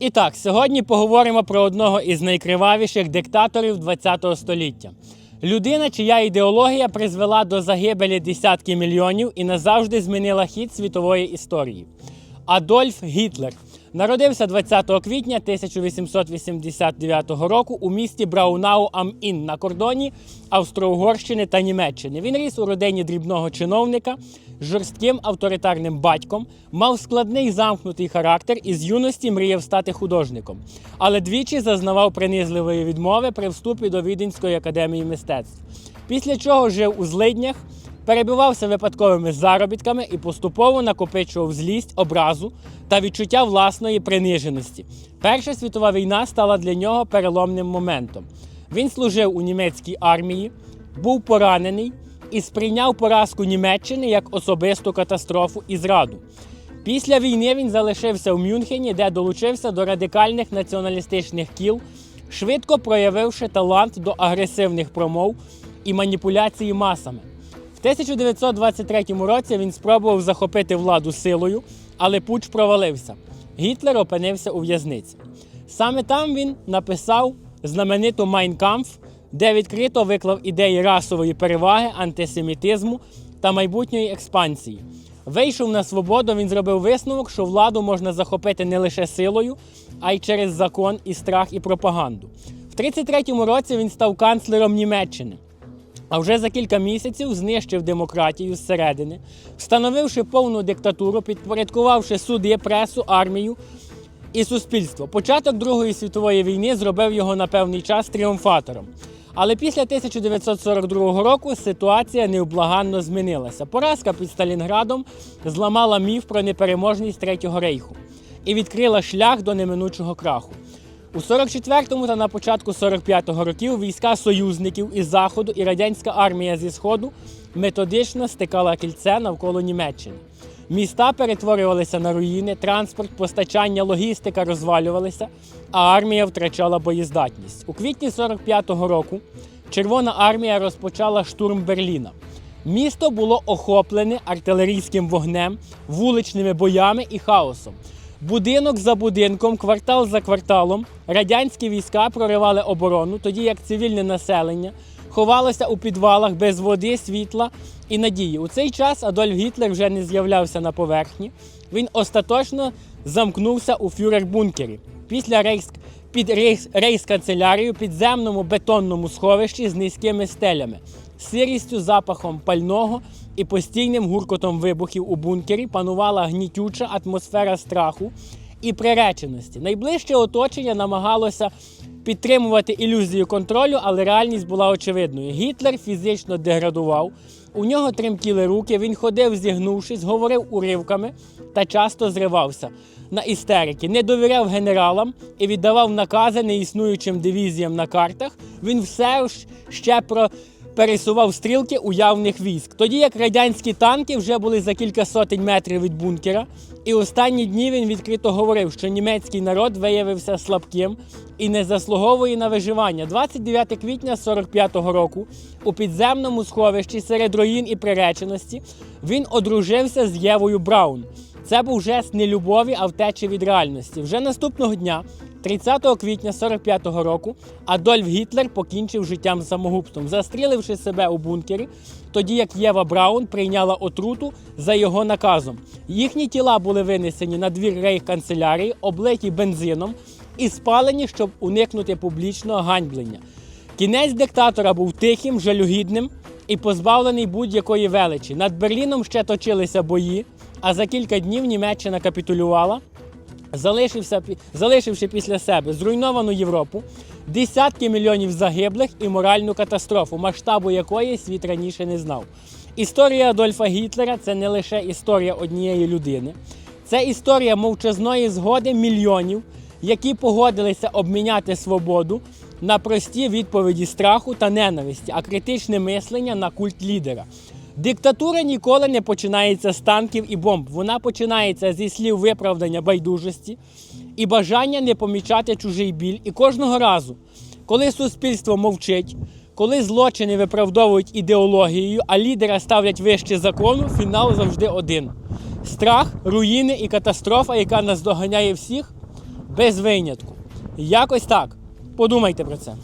І так, сьогодні поговоримо про одного із найкривавіших диктаторів ХХ століття. Людина, чия ідеологія призвела до загибелі десятки мільйонів і назавжди змінила хід світової історії. Адольф Гітлер народився 20 квітня 1889 року у місті Браунау ам Ін на кордоні Австро-Угорщини та Німеччини. Він ріс у родині дрібного чиновника жорстким авторитарним батьком, мав складний замкнутий характер і з юності мріяв стати художником, але двічі зазнавав принизливої відмови при вступі до Віденської академії мистецтв. Після чого жив у злиднях, перебивався випадковими заробітками і поступово накопичував злість, образу та відчуття власної приниженості. Перша світова війна стала для нього переломним моментом. Він служив у німецькій армії, був поранений і сприйняв поразку Німеччини як особисту катастрофу і зраду. Після війни він залишився в Мюнхені, де долучився до радикальних націоналістичних кіл, швидко проявивши талант до агресивних промов і маніпуляції масами. В 1923 році він спробував захопити владу силою, але путч провалився. Гітлер опинився у в'язниці. Саме там він написав знамениту Майнкамф, де відкрито виклав ідеї расової переваги, антисемітизму та майбутньої експансії. Вийшов на свободу, він зробив висновок, що владу можна захопити не лише силою, а й через закон і страх і пропаганду. В 33-му році він став канцлером Німеччини. А вже за кілька місяців знищив демократію зсередини, встановивши повну диктатуру, підпорядкувавши суди, пресу, армію і суспільство. Початок Другої світової війни зробив його на певний час тріумфатором. Але після 1942 року ситуація невблаганно змінилася. Поразка під Сталінградом зламала міф про непереможність Третього рейху і відкрила шлях до неминучого краху. У 44-му та на початку 45-го років війська союзників із заходу і радянська армія зі сходу методично стикала кільце навколо Німеччини. Міста перетворювалися на руїни, транспорт, постачання, логістика розвалювалися, а армія втрачала боєздатність. У квітні 45-го року Червона армія розпочала штурм Берліна. Місто було охоплене артилерійським вогнем, вуличними боями і хаосом. Будинок за будинком, квартал за кварталом, радянські війська проривали оборону, тоді як цивільне населення ховалося у підвалах без води, світла і надії. У цей час Адольф Гітлер вже не з'являвся на поверхні. Він остаточно замкнувся у фюрер-бункері. Після рейс під рейс, рейс-канцелярію підземному бетонному сховищі з низькими стелями, сирістю, запахом пального і постійним гуркотом вибухів у бункері панувала гнітюча атмосфера страху і приреченості. Найближче оточення намагалося підтримувати ілюзію контролю, але реальність була очевидною. Гітлер фізично деградував, у нього тремтіли руки, він ходив, зігнувшись, говорив уривками та часто зривався на істерики, не довіряв генералам і віддавав накази неіснуючим дивізіям на картах. Він все ж ще про пересував стрілки уявних військ. Тоді як радянські танки вже були за кілька сотень метрів від бункера, і останні дні він відкрито говорив, що німецький народ виявився слабким і не заслуговує на виживання. 29 квітня 45-го року у підземному сховищі серед руїн і приреченості він одружився з Євою Браун. Це був жест не любові, а втечі від реальності. Вже наступного дня, 30 квітня 45-го року, Адольф Гітлер покінчив життям самогубством, застріливши себе у бункері, тоді як Єва Браун прийняла отруту за його наказом. Їхні тіла були винесені на двір рейх-канцелярії, облиті бензином і спалені, щоб уникнути публічного ганьблення. Кінець диктатора був тихим, жалюгідним і позбавлений будь-якої величі. Над Берліном ще точилися бої, а за кілька днів Німеччина капітулювала, залишився, залишивши після себе зруйновану Європу, десятки мільйонів загиблих і моральну катастрофу, масштабу якої світ раніше не знав. Історія Адольфа Гітлера це не лише історія однієї людини, це історія мовчазної згоди мільйонів, які погодилися обміняти свободу на прості відповіді страху та ненависті, а критичне мислення на культ лідера. Диктатура ніколи не починається з танків і бомб. Вона починається зі слів виправдання байдужості і бажання не помічати чужий біль. І кожного разу, коли суспільство мовчить, коли злочини виправдовують ідеологією, а лідера ставлять вище закону, фінал завжди один: страх, руїни і катастрофа, яка наздоганяє всіх, без винятку. Якось так. Подумайте про це.